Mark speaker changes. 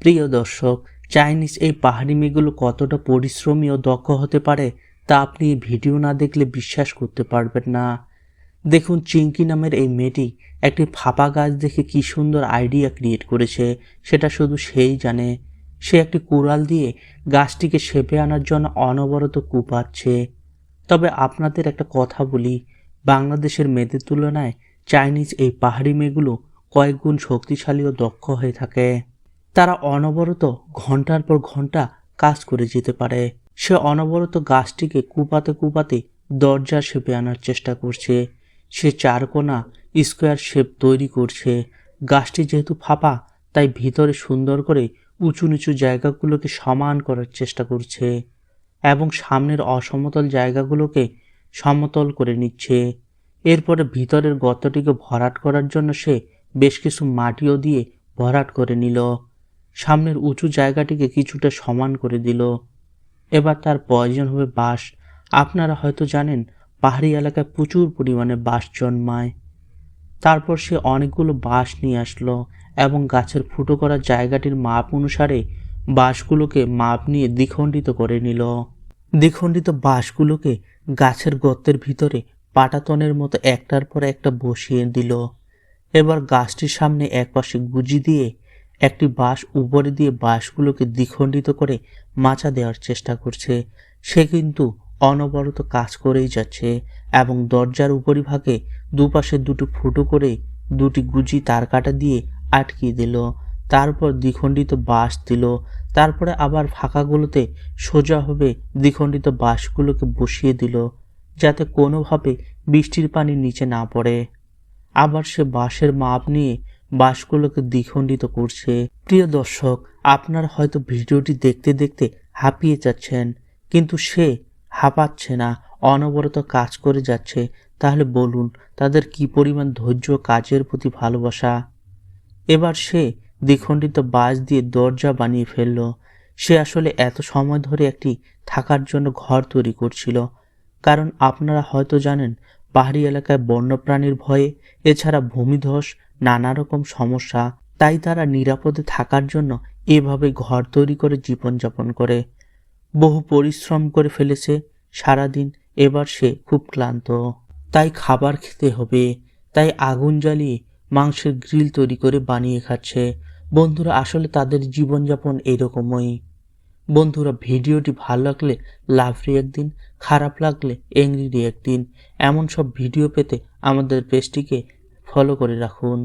Speaker 1: প্রিয় দর্শক, চাইনিজ এই পাহাড়ি মেয়েগুলো কতটা পরিশ্রমী ও দক্ষ হতে পারে তা আপনি ভিডিও না দেখলে বিশ্বাস করতে পারবেন না। দেখুন চিঙ্কি নামের এই মেয়েটি একটি ফাঁপা গাছ দেখে কি সুন্দর আইডিয়া ক্রিয়েট করেছে, সেটা শুধু সেই জানে। সে একটি কুড়াল দিয়ে গাছটিকে শেপে আনার জন্য অনবরত কুপাচ্ছে তবে আপনাদের একটা কথা বলি, বাংলাদেশের মেয়েদের তুলনায় চাইনিজ এই পাহাড়ি মেয়েগুলো কয়েক গুণ শক্তিশালী ও দক্ষ হয়ে থাকে। তারা অনবরত ঘণ্টার পর ঘণ্টা কাজ করে যেতে পারে। সে অনবরত গাছটিকে কুপাতে কুপাতে দরজার শেপে আনার চেষ্টা করছে। সে চারকোনা স্কোয়ার শেপ তৈরি করছে। গাছটি যেহেতু ফাঁপা, তাই ভিতরে সুন্দর করে উঁচু নিচু জায়গাগুলোকে সমান করার চেষ্টা করছে এবং সামনের অসমতল জায়গাগুলোকে সমতল করে নিচ্ছে। এরপরে ভিতরের গর্তটিকে ভরাট করার জন্য সে বেশ কিছু মাটিও দিয়ে ভরাট করে নিল। সামনের উঁচু জায়গাটিকে কিছুটা সমান করে দিল। এবার তার প্রয়োজন হবে বাঁশ। আপনারা হয়তো জানেন, পাহাড়ি এলাকায় প্রচুর পরিমাণে বাঁশ জন্মায়। তারপর সে অনেকগুলো বাঁশ নিয়ে আসলো এবং গাছের ফুটো করা জায়গাটির মাপ অনুসারে বাঁশগুলোকে মাপ নিয়ে দ্বিখণ্ডিত করে নিল। দ্বিখণ্ডিত বাঁশগুলোকে গাছের গর্তের ভিতরে পাটাতনের মতো একটার পর একটা বসিয়ে দিল। এবার গাছটির সামনে একপাশে গুজি দিয়ে একটি বাঁশ উপরে দিয়ে বাঁশগুলোকে দ্বিখণ্ডিত করে মাচা দেওয়ার চেষ্টা করছে। সে কিন্তু অনবরত কাজ করেই যাচ্ছে এবং দরজার উপরিভাগে দুপাশে দুটো ফুটো করে দুটি গুজি তার কাটা দিয়ে আটকিয়ে দিল। তারপর দ্বিখণ্ডিত বাঁশ দিল। তারপরে আবার ফাঁকাগুলোতে সোজাভাবে দ্বিখণ্ডিত বাঁশগুলোকে বসিয়ে দিল যাতে কোনোভাবে বৃষ্টির পানি নিচে না পড়ে। আবার সে বাঁশের মাপ নিয়ে বাঁশগুলোকে দ্বিখণ্ডিত করছে। প্রিয় দর্শক, আপনারা হয়তো ভিডিওটি দেখতে দেখতে হাঁপিয়ে যাচ্ছেন, কিন্তু সে হাঁপাচ্ছে না, অনবরত কাজ করে যাচ্ছে। তাহলে বলুন, তাদের কি পরিমাণ ধৈর্য কাজের প্রতি ভালোবাসা? এবার সে দ্বিখণ্ডিত বাঁশ দিয়ে দরজা বানিয়ে ফেলল। সে আসলে এত সময় ধরে একটি থাকার জন্য ঘর তৈরি করছিল। কারণ আপনারা হয়তো জানেন পাহাড়ি এলাকায় বন্যপ্রাণীর ভয়ে, এছাড়া ভূমিধস নানা রকম সমস্যা। তাই তারা নিরাপদে থাকার জন্য এভাবে ঘর তৈরি করে জীবনযাপন করে। বহু পরিশ্রম করে ফেলেছে। সারাদিন এবার সে খুব ক্লান্ত। তাই খাবার খেতে হবে। তাই আগুন জ্বালিয়ে মাংসের গ্রিল তৈরি করে বানিয়ে খাচ্ছে। বন্ধুরা, আসলে তাদের জীবনযাপন এরকমই। বন্ধুরা, ভিডিওটি ভালো লাগলে লাভ রিয়াক্ট দিন, খারাপ লাগলে এংরি রিয়াক্ট দিন। এমন সব ভিডিও পেতে আমাদের পেজটিকে ফলো করে রাখুন।